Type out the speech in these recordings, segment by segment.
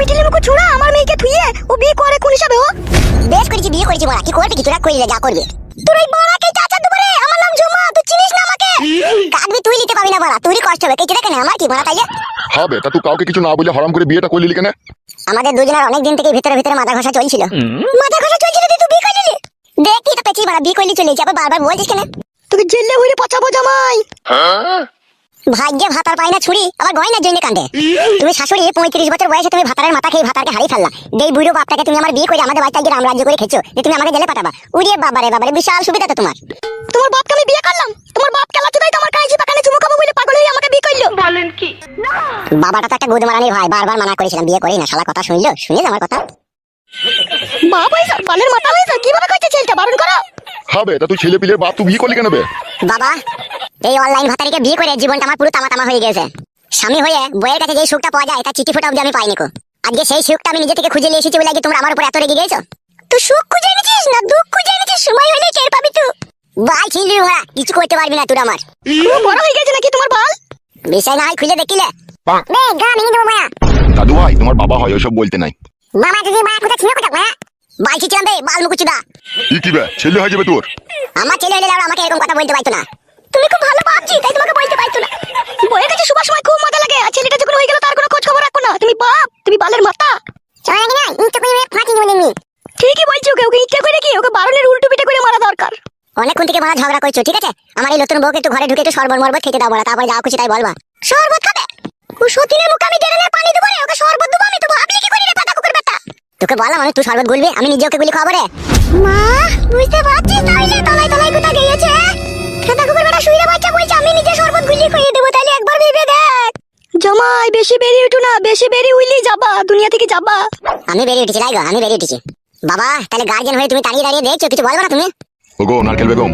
পিটিলি মুখ ছুড়া আমার মেয়েকে থুইয়ে ও বিয়ে করে কোন হিসাবে ও? বেশ করেছি বিয়ে করেছি বড়া কি করবে কি তোরা করলি যা করবে। তোর এই বড়াকে চাচা দুবারে আমার নাম ঝুমা তুই চিনিস না আমাকে? কাঁদবি তুই নিতে পাবি না বড়া তুই কষ্ট হবে কিছু দেখে না আমার কি বড়া তাইলে। হবে তা তুই কাউকে কিছু না বলে হরাম করে বিয়েটা করলি কেন? আমাদের দুজনের অনেক দিন থেকে ভিতরে ভিতরে মাথা ঘষা চলছিল। মাথা ঘষা চলছিল তুই তুই বিয়ে করলি দেখি তো পেছি বড়া বিয়ে করলি চলে যাবে বারবার বলছিস কেন? তোকে জেলে হইলে পচাবো জামাই। ভাগ্যে ভাতার পাই না ছুরি আবার গয়নার জন্য কান্দে। তুমি শাশুড়ি পঁয়ত্রিশ বছর বয়সে তুমি ভাতারের মাথা খেয়ে ভাতারকে হারিয়ে ফেললা। এই বুড়ো বাপটাকে তুমি আমার বিয়ে করে আমাদের বাড়িতে গিয়ে রামরাজ্য করে খেছো যে তুমি আমাকে জেলে পাঠাবা। উড়িয়ে বাবারে বাবারে বিশাল সুবিধা তো তোমার। তোমার বাপকে আমি বিয়ে করলাম? তোমার বাপ কেলা চুদাই তোমার কাছে পাকানে চুমু খাব বলে পাগল হয়ে আমাকে বিয়ে করল। বাবাটা তো একটা গুদ মারানি ভাই বারবার মানা করেছিলাম বিয়ে করি না। শালা কথা শুনলো? শুনিস আমার কথা? বাপ হয়েছে বালের মাথা হয়েছে কীভাবে কইছে ছেলেটা? বারণ করো। হবে তা তুই ছেলে পিলের বাপ তুই বিয়ে করলি কেন বে? বাবা এই অনলাইন ভাতারিকে বিয়ে করে জীবনটা আমার পুরো তামা তামা হয়ে গেছে। স্বামী হয়ে বইয়ের কাছে যে সুখটা পাওয়া যায় তার চিঠি ফোটা অব্দি আমি পাইনি কো। আজকে সেই সুখটা আমি নিজে থেকে খুঁজে নিয়ে এসেছি বলে কি তোমরা আমার উপর এত রেগে গেছো? তুই সুখ খুঁজে এনেছিস না দুঃখ খুঁজে এনেছিস? সময় হলে টের পাবি তুই বাল ছিলি ওরা কিছু করতে পারবি না তুই আমার। খুব বড় হয়ে গেছে নাকি তোমার বাল? বিষয় না হয় খুলে দেখিলে। বে গা মিনি দেবো মায়া। দাদু ভাই তোমার বাবা হয় ওইসব বলতে নাই। মামা যদি মা কোথা ছিল কোথা মায়া ছিছিলাম বে বাল মুকুচুদা ই কি বে ছেলে হয়ে যাবে তোর? আমার ছেলে হলে আমাকে এরকম কথা বলতে পারতো না। তুমি খুব ভালো বাপজি তাই তোমাকে বলতে পারতো না। বইয়ের কাছে শুবার সময় খুব মজা লাগে আর ছেলেটা যখন হয়ে গেল তার কোনো খোঁজ খবর রাখো না। তুমি বাপ তুমি বালের মাথা চলে না করে ফাটি বলে নি ঠিকই বলছি ওকে ওকে ইচ্ছা করে কি? ওকে বারণের উল্টো পিঠে করে মারা দরকার। অনেকক্ষণ থেকে মারা ঝগড়া করছ ঠিক আছে? আমার এই নতুন বউকে একটু ঘরে ঢুকে একটু মরবত খেতে দাও বলা তারপরে যা খুশি তাই বলবা। শরবত খাবে? ও সতীনের মুখে আমি ডেরালে পানি দেবো রে ওকে শরবত দেবো আমি তো ভাবলি কি করি রে তোকে বললাম আমি তুই শরবত গুলবি আমি নিজে ওকে গুলি খাব রে। মা বুঝতে পারছিস তাইলে? তলায় তলায় কোথা গিয়েছে? খেতা কুকুর বেটা শুইরে বাচ্চা বলছে আমি নিজে শরবত গুলিয়ে খাইয়ে দেবো তাইলে একবার ভেবে দেখ। জামাই বেশি বেরিয়ে উঠো না বেশি বেরিয়ে উইলি যাবা দুনিয়া থেকে যাবা। আমি বেরিয়ে উঠেছি তাই গো আমি বেরিয়ে উঠেছি। বাবা তাহলে গার্জেন হয়ে তুমি দাঁড়িয়ে দাঁড়িয়ে দেখছ কিছু বলব না তুমি? ওগো নারকেল বেগম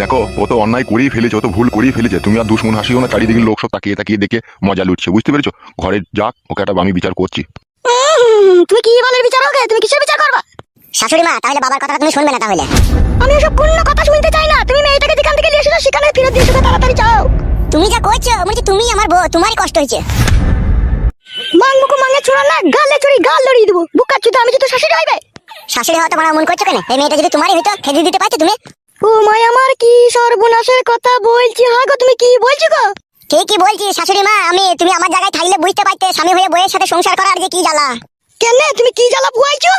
দেখো ও তো অন্যায় করেই ফেলেছে ও তো ভুল করেই ফেলেছে। তুমি আর দুশ্মন হাসিও না চারিদিকে লোক সব তাকিয়ে তাকিয়ে দেখে মজা লুটছে বুঝতে পেরেছ? ঘরে যাক ওকে একটা আমি বিচার করছি। তুমি কি বলের বিচার হবে? তুমি কিসের বিচার করবা? শাশুড়ি মা তাহলে বাবার কথাটা তুমি শুনবে না তাহলে। আমি ওসব কোনো কথা শুনতে চাই না। তুমি মেয়েটাকে যেখান থেকে নিয়ে এসেছ সেখানে ফিরত দিয়ে এসো তাড়াতাড়ি যাও। তুমি যা করছ বলছি তুমি আমার বউ তোমারই কষ্ট হয়েছে। মাং মুকু মাঙ্গে ছুড়া না গালে চুরি গাল লড়িয়ে দেবো। বুকা চুদা আমি তো শাশুড়ি হইবে? শাশুড়ি হওয়া তোমার মন করছ কেন? এই মেয়েটা যদি তোমারই হইতো খেতে দিতে পারছ তুমি? ও মাই আমার কি সর্বনাশের কথা বলছি? হ্যাঁ গো তুমি কি বলছো গো? ঠিকই বলছি শাশুড়ি মা আমি তুমি আমার জায়গায় থাকলে বুঝতে পারতে স্বামী হয়ে বইয়ের সাথে সংসার করার যে কি জ্বালা। কেন? তুমি কি জ্বালা পুয়াইছো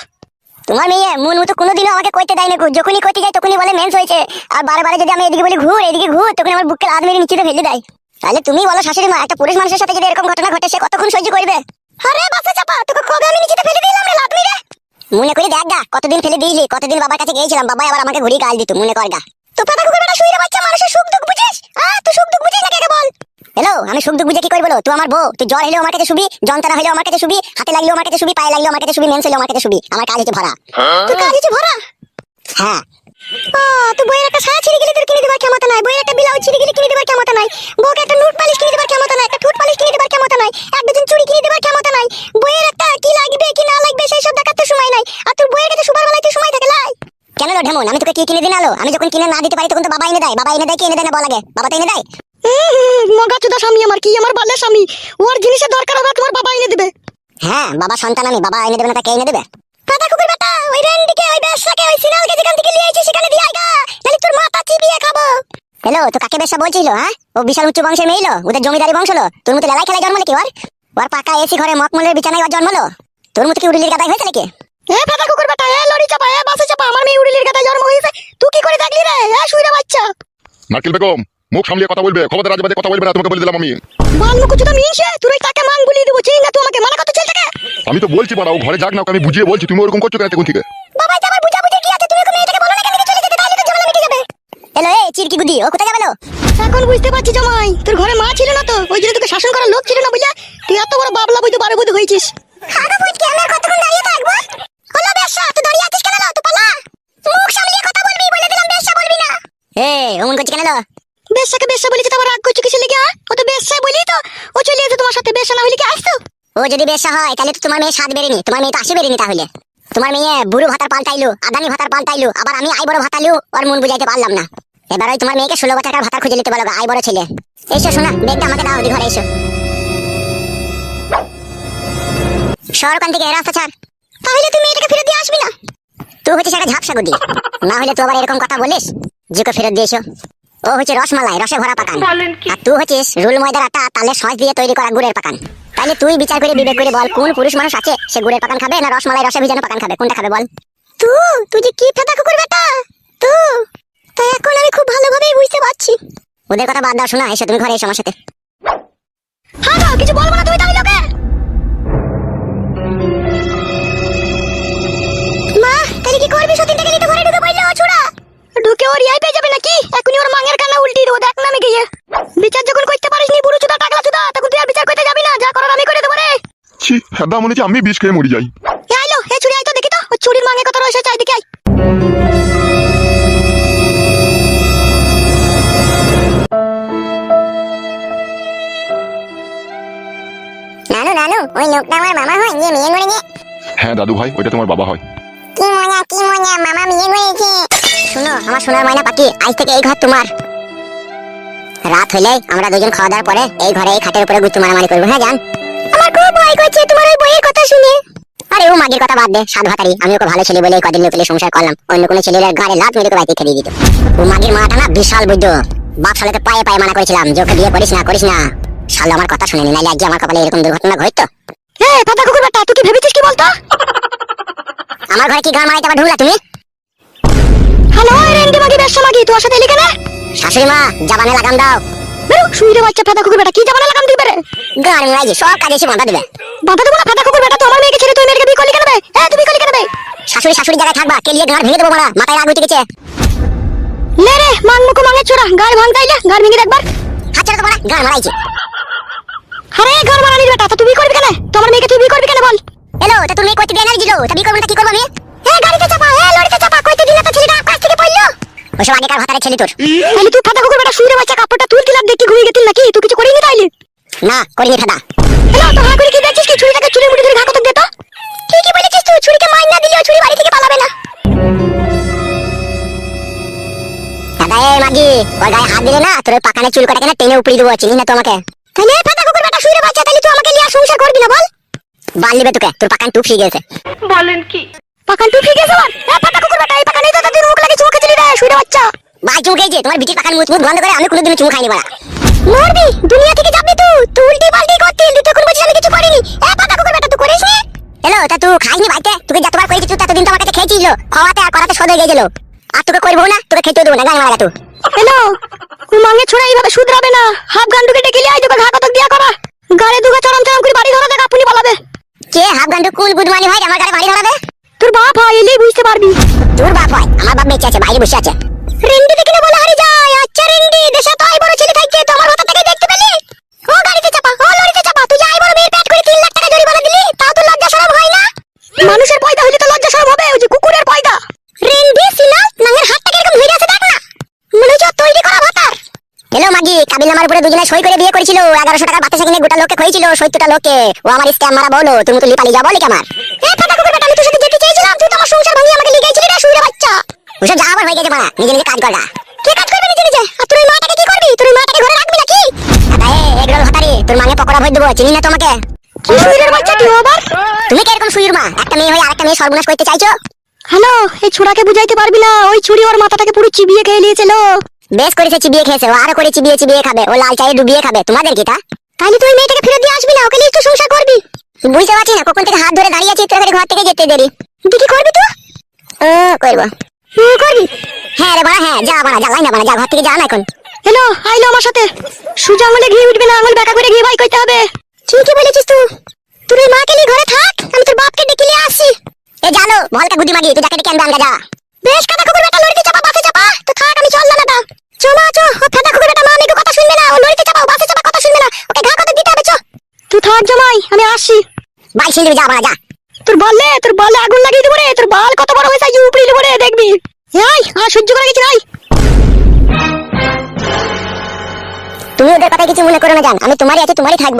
তোমার মেয়ে মন মতো কোনোদিনও আমাকে করতে দেয় না যখনই করতে যাই তখনই বলে মেন্স হয়েছে। আর বারে বারে যদি আমি এদিকে বলি ঘুর এদিকে ঘুর তখন আমার বুককে লাদ মেরে নিচে ফেলে দেয়। তাহলে তুমি বলো শাশুড়ি মা একটা পুরুষ মানুষের সাথে যদি এরকম ঘটনা ঘটে সে কতক্ষণ সহ্য করবে? আরে বাসে চাপা তোকে কবে আমি নিচে ফেলে দিলাম রে লাদ মেরে? মনে করি দেখ গা কতদিন ফেলে দিয়েছি কতদিন বাবার কাছে গিয়েছিলাম বাবা আবার আমাকে ঘুরিয়ে গাল দিত মনে কর গা। তো পাতা কুকুর বেটা শুইরে বাচ্চা মানুষের সুখ দুঃখ বুঝিস? হ্যাঁ তুই সুখ দুঃখ বুঝিস না কে বল? হ্যালো আমি সুখ দুঃখ বুঝে কি করব তুই আমার বউ তুই জ্বর হলেও আমার কাছে শুবি যন্ত্রণা হলেও আমার কাছে শুবি হাতে লাগলেও আমার কাছে শুবি পায়ে লাগলেও আমার কাছে শুবি মেন্স হলেও আমার কাছে শুবি। আমার কাজ হচ্ছে ভরা। তুই কাজ হচ্ছে ভরা? হ্যাঁ। বইয়ের একটা সায়া ছিঁড়ে গেলে তোর কিনে দেবার ক্ষমতা নাই। বইয়ের একটা ব্লাউজ ছিঁড়ে গেলে কিনে দেবার ক্ষমতা নাই। বউকে একটা নুট পালিশ কিনে দেবার ক্ষমতা নাই একটা ঠোঁট পালিশ কিনে দেবার ক্ষমতা নাই এক দুজন চুড়ি কিনে দেবার ক্ষমতা নাই। বইয়ের একটা কি লাগবে কি না লাগবে সেই সব দেখার তো সময় নাই। আর তোর বইয়ের কাছে বেলায় তুই সময় থাকে লাই। কেন লো ঢেমন? আমি তোকে কি কিনে দিন আলো? আমি যখন কিনে না দিতে পারি তখন তো বাবা এনে দেয়। বাবা এনে দেয় কি এনে দেয় না বল আগে? বাবা তো এনে দেয়? চুদা স্বামী আমার কি আমার বালের স্বামী? ওর জিনিসের দরকার হবে তোমার বাবা এনে দেবে। হ্যাঁ বাবা সন্তান আমি বাবা এনে দেবে না তা কে এনে দেবে। পাতা কুকুর বেটা ওই রেন্ডিকে ওই বেশাকে ওই সিনালকে যেখান থেকে নিয়ে আইছিস সেখানে দিয়ে আইগা নাহলে তোর মাথা চিবিয়ে খাব। হ্যালো তো কাকে বেশা বলছিল হ্যাঁ? ও বিশাল উচ্চ বংশের মেয়ে লো ওদের জমিদারি বংশ লো। তোর মতো লেলাই খেলায় জন্মলে কি ওর? ওর পাকা এসি ঘরে মকমলের বিছানায় ওর জন্মলো তোর মতো কি উড়িলির গাদায় হয়েছে নাকি? এ পাতা কুকুর বেটা এ লড়ি চাপা এ বাসে চাপা আমার মেয়ে উড়িলির গাদা জন্ম হয়েছে। তুই কি করে দেখলি রে? এ শুইরে বাচ্চা। নারকেল বেগম মুখ সামলিয়ে কথা বলবে খবর রাজবাজে কথা বলবে না তোমাকে বলে দিলাম আমি। বাল মুখ চুদা মিনছে তুই ওই তাকে মাং গুলি দেবো চিনি না তুই আমাকে মানা করতে চলতে আমি তো বলছি বাড়া ও ঘরে যাক না ওকে আমি বুঝিয়ে বলছি তুমি ওরকম করছ কেন এখন থেকে? বাবা আমার বুঝা বুঝি কি আছে তুমি ওকে মেয়েটাকে বলো না কেন চলে যেতে তাহলে তো ঝামেলা মিটে যাবে। হ্যালো এ চিরকি গুদি ও কোথায় যাবে লো? এখন বুঝতে পারছি জামাই তোর ঘরে মা ছিল না তো ওই জন্য তোকে শাসন করার লোক ছিল না বুঝলা? তুই এত বড় বাবলা বুঝতে পারে বুঝতে হয়েছিস হাগা বুঝকে আমি আর কতক্ষণ দাঁড়িয়ে থাকব হলো বেশা তুই দাঁড়িয়ে আছিস কেন তুই পালা মুখ সামলিয়ে কথা বলবি বলে দিলাম বেশা বলবি না এ অমন করছি কেন লো বেশাকে বেশা বলেছে তোমার রাগ করছ কিসের লেগে ও তো বেশা বলি তো ও চলে এসে তোমার সাথে বেশা না হইলে কি আসতো ও যদি বেশা হয় তাহলে তো তোমার মেয়ে স্বাদ বেরেনি তোমার মেয়ে তো আসে বেরেনি তাহলে। তোমার মেয়ে বুড়ো ভাতার পাল্টাইলো আদানি ভাতার পাল্টাইলো আবার আমি আই বড় ভাতালিও ওর মন বুঝাইতে পারলাম না। এবার ওই তোমার মেয়েকে ষোলো বছর ভাতার খুঁজে নিতে বলো আই বড় ছেলে। এসো শোনা বেগটা আমাকে দাও ঘরে এসো। শহর ওখান থেকে রাস্তা ছাড়। তাহলে তুই মেয়েটাকে ফেরত দিয়ে আসবি না? তুই হচ্ছে একটা ঝাপসা গুদি না হলে তুই আবার এরকম কথা বলিস? জিকে ফেরত দিয়েছ ও হচ্ছে রসমালাই রসে ভরা পাকান। আর তুই হচ্ছিস রুল ময়দার আটা তালে সস দিয়ে তৈরি করা গুড়ের পাকান। তাইলে তুই বিচার করে বিবেক করে বল কোন পুরুষ মানুষ আছে সে গুড়ের পাকান খাবে না রসমালাই রসে ভিজানো পাকান খাবে? কোনটা খাবে বল? তুই তুই যে কি ফেদা কুকুর বেটা? তুই তাই এখন আমি খুব ভালোভাবেই বুঝতে পারছি। ওদের কথা বাদ দাও শোনা এসে তুমি ঘরে এসো আমার সাথে। হ্যাঁ কিছু বলব না তুমি তাহলে লোকে মা তাহলে কি করবি? সতীন থেকে তো ঘরে ঢুকে পড়ল ছোড়া। ঢুকে ওর ইয়াই পেয়ে যাবে নাকি এখনই ওর মাঙের কান্না উল্টি দেবো দেখ না আমি গিয়ে বিচার যখন করতে পারিস নি বুড়ো চুদা টাকলা চুদা তখন তুই আর বিচার করতে যাবি না যা করার আমি করে দেবো রে ফেদা মনে হচ্ছে আমি বিষ খেয়ে মরি যাই? আইলো এ চুড়ি আই দেখি তো। ওই মাঙে কত রয়েছে চাইদিকে আই। নানু নানু ওই লোকটা আমার মামা হয় যে মেয়ে হ্যাঁ দাদু ভাই ওইটা তোমার বাবা হয়। কি মজা কি মজা মামা মেয়ে করেছে শুনো আমার সোনার ময়না পাখি আজ থেকে এই ঘর তোমার। রাত হলে আমরা দুজন খাওয়া দাওয়ার পরে এই ঘরে এই খাটের উপরে গুত্তু মারামারি করব হ্যাঁ জান? আমার খুব কথা শুনে। আরে ও মাগির কথা বাদ দে সাত ভাতারি আমি ওকে ভালো ছেলে বলে কদিন লোকেলে সংসার করলাম। অন্য কোনো ছেলের গাড়ি লাত মেরে বাড়িতে খেলিয়ে দিত। ও মাগির মাটা না বিশাল বুদ্ধ। বাপ সালেতে পায়ে পায়ে মানা করেছিলাম যে ওকে বিয়ে করিস না করিস না। শালো আমার কথা শুনেনি নাইলে আজকে আমার কপালে এরকম দুর্ঘটনা ঘটতো? এ পাতা কুকুর বেটা তুই কি ভেবেছিস কি বলতো? আমার ঘরে কি গান মারাইতে আবার ঢুকলা তুমি? হ্যালো রেন্ডি মাগি ব্যবসা মাগি তোর সাথে এলি কেন? শাশুড়ি মা জাবানে লাগাম দাও। শুইরে বাচ্চা পাতা কুকুর বেটা। কি যাবানা লাগাম দিবে রে গান মারাইছে সব কাজে এসে বাঁধা দেবে। বাধা দেবো না পাতা কুকুর বেটা তো আমার মেয়েকে ছেড়ে তুই মেয়েকে বিয়ে করলি কেন বে? এ তুই করলি কেন বে? শাশুড়ি শাশুড়ি জায়গায় থাকবা কেলিয়ে গাঁড় ভেঙে দেবো মারা মাথায় রাগ উঠে গেছে। লে রে মাং মুখো মাঙের ছোড়া গাড় ভাঙ গাড় ভেঙে দেখবার। হাত ছেড়ে দেবো না মারাইছে। আরে ঘর বানানি বেটা তা তুই বিয়ে করবি কেন? তোমার মেয়েকে তুই বিয়ে করবি কেন বল? হ্যালো তা তুমি কইতে বিয়ে না দিলো তা বিয়ে করব না কি করব আমি? গাড়িতে ওসব আগেকার ভাতারে ছেলে তোর। তাহলে তুই কুকুর বেটা বাচ্চা কাপড়টা দেখি ঘুমিয়ে গেছিস নাকি? তুই কিছু করিনি তাইলে? না করিনি তো হা করে কি দেখছিস কি? ছুরিটাকে চুলে মুড়ি ধরে ঘা কত দে তো। ঠিকই বলেছিস তুই? ছুরিকে না দিলে ছুরি বাড়ি থেকে পালাবে না। দাদা এ মাগি ওই গায়ে হাত দিলে না তোর পাকানে চুল কাটাকে না টেনে উপড়ি দেবো চিনি না তোমাকে তাহলে কুকুর বেটা শুইরে বাচ্চা তাহলে তুই আমাকে লিয়া সংসার করবি না বল। বাল নিবে তোকে তোর পাকান টুপ গেছে। বলেন কি? পাকান তুই ঠিক আছে বল। এ পাতা কুকুর বেটা শুইরে বাচ্চা। ভাই চুমকেছে তোমার বিটির পাকান মুখ বন্ধ করে আমি কোনোদিন চুমু খাইনি বলা। মরবি? দুনিয়া থেকে যাবি তুই তুই উল্টি পাল্টি করতে তুই তখন বলছিস আমি কিছু করিনি। এ পাতা কুকুর বেটা তুই করিসনি হ্যালো তা তুই খাইনি ভাইতে তোকে যতবার করেছি তুই ততদিন তো আমার কাছে খেয়েছিল। খাওয়াতে আর করাতে সদ হয়ে গেছিল। আর তোকে করব না তোকে খেতে দেবো না। গান মারা তুই। হ্যালো তুই মাঙে ছোড়া এইভাবে শুধরাবে না? হাফ গান্ডুকে ডেকে লিয়ে আই তোকে ঘা কতক দিয়া করা। গাড়ি দুগা চরম চরম করে বাড়ি ধরা দেখ আপনি পালাবে কে হাফ গান্ডু কোন গুদমানি হয় আমার গাড়ি বাড়ি ধরাবে? তোর বাপ হয় এলেই বুঝতে পারবি। তোর বাপ হয়? আমার বাপ বেঁচে আছে বাইরে বসে আছে। রেন্ডি দেখে বলে হারি যায় আচ্ছা রেন্ডি দেশে তো আই বড় ছেলে থাকছে তো আমার হতা থেকে দেখতে পেলি? ও গাড়িতে চাপা ও লরিতে চাপা তুই যাই বড় মেয়ের পেট করে 3 লাখ টাকা জরিমানা দিলি তাও তো লজ্জা শরম হয় না? মানুষের পয়দা হইলে তো লজ্জা শরম হবে ওই যে কুকুরের পয়দা। রেন্ডি সিনা নাঙের হাতটাকে এরকম ধরে আছে দেখ না। মনে হচ্ছে তৈরি করা ভাতার হ্যালো মাগি কাবিল নামার উপরে দুজনে সই করে বিয়ে করেছিল এগারোশো টাকা বাতাসা কিনে গোটা লোককে খইছিল সত্তরটা লোককে। ও আমার স্ক্যাম মারা বলো তুমি তো লিপালি যা বলি আমার? এ ফাটা কুকুর বেটা আমি তোর সাথে ওসব যা আবার হয়ে গেছে মারা নিজে নিজে কাজ করা কে কাজ করবে নিজে নিজে? আর তোর ওই মাটাকে কি করবি? তোর ওই মাটাকে ঘরে রাখবি নাকি? দাদা এ এগরোল হতারি তোর মাঙে পকোড়া ভরে দেবো চিনি না তোমাকে? কি শুইরের বাচ্চা তুই আবার? তুমি কি এরকম সুইর মা? একটা মেয়ে হয়ে আরেকটা মেয়ে সর্বনাশ করতে চাইছো? হ্যালো এই ছুড়াকে বুঝাইতে পারবি না ওই ছুরি ওর মাথাটাকে পুরো চিবিয়ে খেয়ে নিয়েছিল বেশ করেছে চিবিয়ে খেয়েছে ও আরও করে চিবিয়ে চিবিয়ে খাবে ও লাল চায়ে ডুবিয়ে খাবে তোমাদের কি তা? তাহলে তুই মেয়েটাকে ফেরত দিয়ে আসবি না ওকে নিয়ে একটু সংসার করবি। বুঝতে পারছি না কখন থেকে হাত ধরে দাঁড়িয়ে আছি তোর ঘর থেকে যেতে দেরি। তুই কি করবি তুই? ও করব। হুম করবি হ্যাঁ রে বাড়া হ্যাঁ যা বাড়া যা লাইন বাড়া যা ঘর থেকে যা না এখন। হ্যালো আইলো আমার সাথে। সুজা আঙুলে ঘি উঠবে না আঙুল বেকা করে ঘি ভাই কইতে হবে। ঠিকই বলেছিস তুই তোর ওই মাকে নিয়ে ঘরে থাক আমি তোর বাপকে ডেকে নিয়ে আসছি এ জানো ভলকা গুদি মাগি তুই যাকে ডেকে আনবে আনগা যা। বেশ কাটা কুকুর বেটা লড়িতে চাপা বাসে চাপা। তো থাক আমি চললাম না চমা চো ও ফেদা কুকুর বেটা মা আমি কথা শুনবে না ও লড়িতে চাপা বাসে চাপা কথা শুনবে না। ওকে ঘা কত দিতে হবে চো। তুই থাক জামাই আমি সিন্দিবি যা বাড়া যা। তোর বললে তোর বলে আগুন লাগিয়ে দেবো রে তোর বাল কত বড় দেখবি এই আর সহ্য করে গেছি নাই তুমি ওদের কথা কিছু মনে করো না, জান। আমি তোমারই আছি, তোমারই থাকব।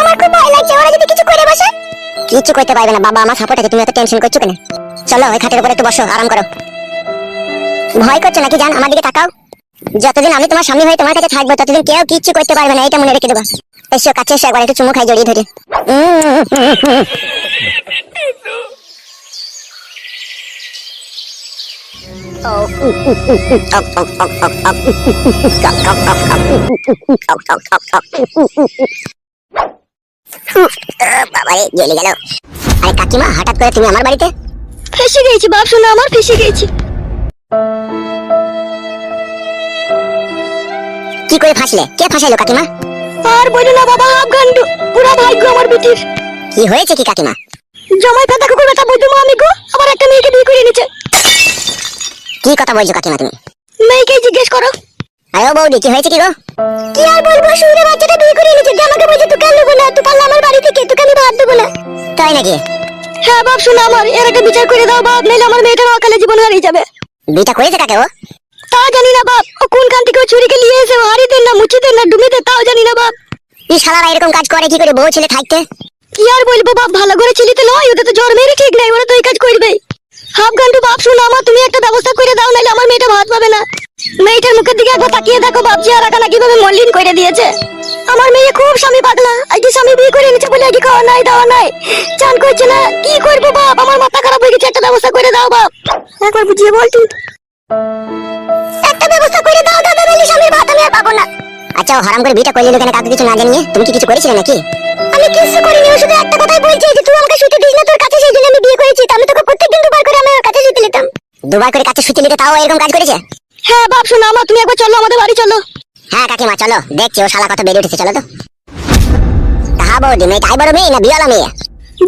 আমার খুব ভয় লাগছে, ওরা যদি কিছু করে বসে। কিচ্ছু করতে পারবে না, বাবা আমার সাপোর্ট আছে, তুমি এত টেনশন করছ কেন? চলো, ওই খাটের উপরে একটু বসো, আরাম করো। ভয় করছ নাকি, জান? আমার দিকে তাকাও। যতদিন আমি তোমার স্বামী হয়ে তোমার কাছে থাকব, ততদিন কেউ কিচ্ছু করতে পারবে না, এটা মনে রেখে দেবো। এসো, কাছে এসো, একবার একটু চুমু খাই, জড়িয়ে ধরে। বাবারে জ্বলে গেল আরে কাকিমা হঠাৎ করে তুমি আমার বাড়িতে ফেসে গেছি বাপ শোনা আমার ফেসে গেছি। কি করে ফাঁসলে? কে ফাঁসাইলো কাকিমা? আর বলো না বাবা আফগান পুরা ভাগ্য আমার বিটির কি হয়েছে কি কাকিমা? জমাই ফাটা কুকুর বেটা বৈদ্য মা আমি গো আবার একটা মেয়েকে বিয়ে করে নিচ্ছে কি কথা বলছো কাকিমা তুমি? মেয়েকে জিজ্ঞেস করো। আরে বৌদি কি হয়েছে কি গো? কি আর বলব শুনে বাচ্চাটা বিয়ে করে যে আমাকে বলছে তুই নেব না তুই পারলে আমার বাড়ি থেকে তোকে আমি ভাত দেবো না। তাই নাকি? হ্যাঁ বাপ শোনো আমার এর একটা বিচার করে দাও বাপ নাইলে আমার মেয়েটার অকালে জীবন হারিয়ে যাবে। বিটা করেছে কাকে ও? তা জানি না বাপ ও কোন কান থেকে ও ছুরিকে নিয়ে এসে ও হারি দেন না মুচি দেন না ডুমে দেন তাও জানি না বাপ। এই শালারা এরকম কাজ করে কি করে বউ ছেলে থাকতে? কি আর বলব বাপ ভালো করে ছেলেতে নয় ওদের তো জ্বর মেরে ঠিক নাই ওরা তো এই কাজ করবে হাফ গান্ডু বাপ শোনো আমার তুমি একটা ব্যবস্থা করে দাও নাহলে আমার মেয়েটা ভাত পাবে না। মেয়েটার মুখের দিকে একবার তাকিয়ে দেখো বাপ আরাকানা কীভাবে মলিন করে দিয়েছে। আমার মেয়ে খুব স্বামী পাগলা আজকে স্বামী বিয়ে করে এনেছে বলে আজকে খাওয়া নাই দাওয়া নাই। চান করছে না কি করব বাপ? আমার মাথা খারাপ হয়ে গেছে একটা ব্যবস্থা করে দাও বাপ। একবার বুঝিয়ে বল তুই। একটা ব্যবস্থা করে দাও দাদা নাহলে স্বামীর ভাত আমি আর পাবো না। আচ্ছা ও হারাম করে বিটা করলে কেন কাউকে কিছু না জানিয়ে তুমি কি কিছু করেছিলে নাকি? আমি কিছু করিনি ও শুধু একটা কথাই বলছে যে তুই আমাকে শুতে দিস না তোর কাছে সেই জন্য আমি বিয়ে করেছি। আমি তোকে প্রত্যেকদিন দুবার করে আমি ওর কাছে শুতে নিতাম দুবার করে কাছে শুতে নিতে তাও এরকম কাজ করেছে? হ্যাঁ বাপ শোনো আমার তুমি একবার চলো আমাদের বাড়ি চলো। হ্যাঁ কাকিমা চলো। দেখছি ও শালা কত বেড়ে উঠেছে চলো তো। হ্যাঁ বৌদি মেয়েটা আই বড় মেয়ে না বিয়ালা মেয়ে?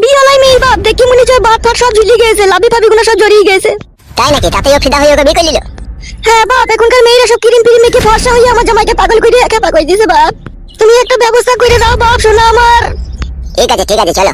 বিয়ালাই মেয়ে বাপ দেখি মনে হচ্ছে বাপ ফাট সব ঝুলিয়ে গেছে লাভি ফাবি গুলো সব জড়িয়ে গেছে। তাই নাকি? তাতেই ও ফিদা হয়ে ওকে বিয়ে করে নিল? হ্যাঁ বাপ এখনকার মেয়েরা সব কিরিম পিরিম মেখে ফর্সা হয়ে আমার জামাইকে পাগল করে একা পাগল দিয়েছে বাপ। তুমি একটা ব্যবস্থা করে দাও বাপ শোনো আমার। ঠিক আছে ঠিক আছে চলো।